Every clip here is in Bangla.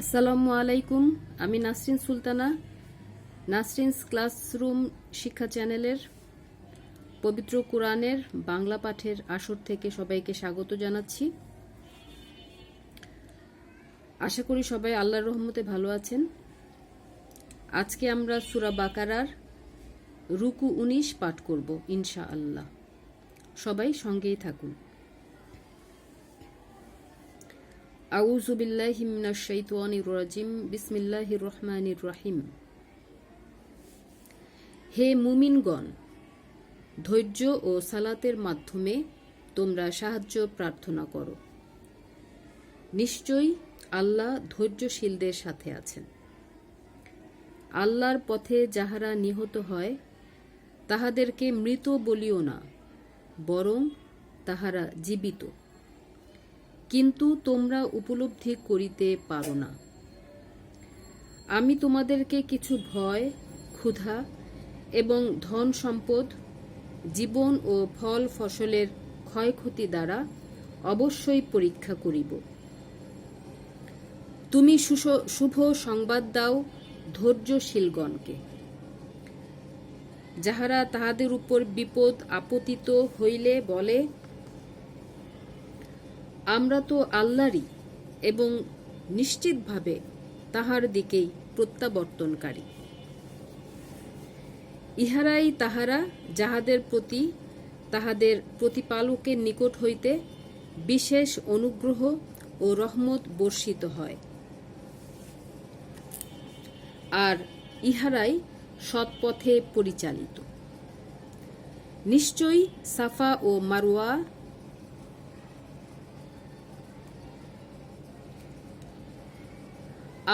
আসসালামু আলাইকুম। আমি নাসরিন সুলতানা। নাসরিনস ক্লাসরুম শিক্ষা চ্যানেলের পবিত্র কোরআনের বাংলা পাঠের আসর থেকে সবাইকে স্বাগত জানাচ্ছি। আশা করি সবাই আল্লাহর রহমতে ভালো আছেন। আজকে আমরা সুরা বাকারার রুকু উনিশ পাঠ করব ইনশা আল্লাহ সবাই সঙ্গেই থাকুন। আউযু বিল্লাহি মিনাশ শাইতানির রাজিম। বিসমিল্লাহির রহমানির রহিম। হে মুমিনগণ, ধৈর্য ও সালাতের মাধ্যমে তোমরা সাহায্য প্রার্থনা করো। নিশ্চয়ই আল্লাহ ধৈর্যশীলদের সাথে আছেন। আল্লাহর পথে যাহারা নিহত হয়, তাহাদেরকে মৃত বলিও না, বরং তাহারা জীবিত। কিন্তু তোমরা উপলব্ধি করিতে পারো না। আমি তোমাদেরকে কিছু ভয়, ক্ষুধা এবং ধন সম্পদ, জীবন ও ফল ফসলের ক্ষয়ক্ষতি দ্বারা অবশ্যই পরীক্ষা করিব। তুমি শুভ সংবাদ দাও ধৈর্যশীলগণকে, যাহারা তাহাদের উপর বিপদ আপতিত হইলে বলে আমরা তো আল্লাহরই এবং নিশ্চিতভাবে তাহার দিকেই প্রত্যাবর্তনকারী। ইহারাই তাহারা যাহাদের প্রতি, তাহাদের প্রতিপালকের নিকট হইতে বিশেষ অনুগ্রহ ও রহমত বর্ষিত হয়। আর ইহারাই সৎপথে পরিচালিত। নিশ্চয়ই সাফা ও মারোয়া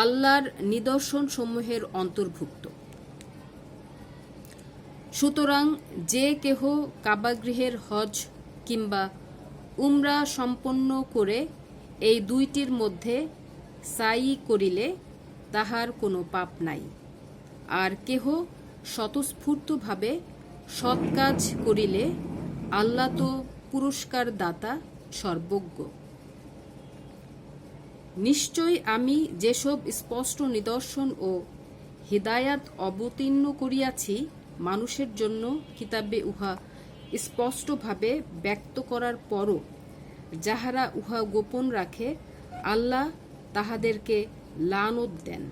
আল্লাহর নিদর্শন সমূহের অন্তর্ভুক্ত। সুতরাং যে কেহ কাবাগৃহের হজ কিংবা উমরা সম্পন্ন করে এই দুইটির মধ্যে সাই করিলে তাহার কোনো পাপ নাই। আর কেহ স্বতঃস্ফূর্তভাবে সৎ কাজ করিলে আল্লাহ তো পুরস্কার দাতা সর্বজ্ঞ। নিশ্চয় আমি যেসব স্পষ্ট নিদর্শন ও হিদায়াত অবতীর্ণ করিয়াছি, মানুষের জন্য কিতাবে উহা স্পষ্টভাবে ব্যক্ত করার পরও যাহারা উহা গোপন রাখে, আল্লাহ তাহাদেরকে লানত দেন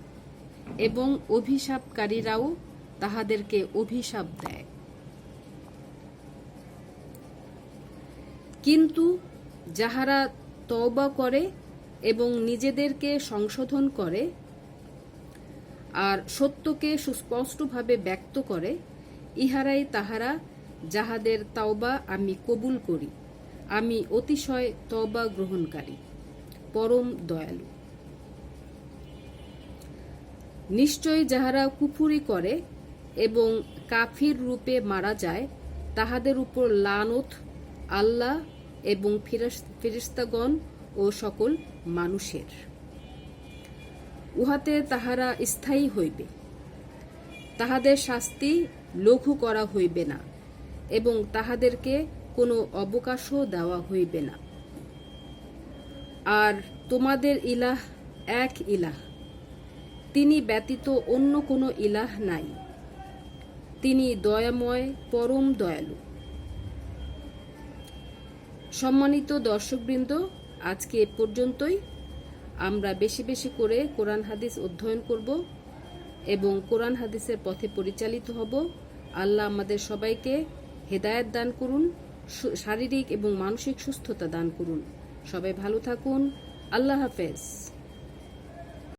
এবং অভিশাপকারীরাও তাহাদেরকে অভিশাপ দেয়। কিন্তু যাহারা তওবা করে এবং নিজেদেরকে সংশোধন করে আর সত্যকে সুস্পষ্টভাবে ব্যক্ত করে, ইহারাই তাহারা যাহাদের তাওবা আমি কবুল করি, আমি অতিশয় তওবা গ্রহণকারী, পরম দয়ালু। নিশ্চয় যাহারা কুফুরি করে এবং কাফির রূপে মারা যায়, তাহাদের উপর লানত আল্লাহ এবং ফিরাস- ফিরিস্তাগণ ও সকল মানুষের। উহাতে তাহারা স্থায়ী হইবে। তাহাদের শাস্তি লঘু করা হইবে না এবং তাহাদেরকে কোনো অবকাশও দেওয়া হইবে না। আর তোমাদের ইলাহ এক ইলাহ। তিনি ব্যতীত অন্য কোনো ইলাহ নাই। তিনি দয়াময়, পরম দয়ালু। সম্মানিত দর্শকবৃন্দ আজকে এ পর্যন্তই। আমরা বেশি বেশি করে কোরআন হাদিস অধ্যয়ন করব এবং কোরআন হাদিসের পথে পরিচালিত হব। আল্লাহ আমাদের সবাইকে হেদায়ত দান করুন শারীরিক এবং মানসিক সুস্থতা দান করুন। সবাই ভালো থাকুন। আল্লাহ হাফেজ।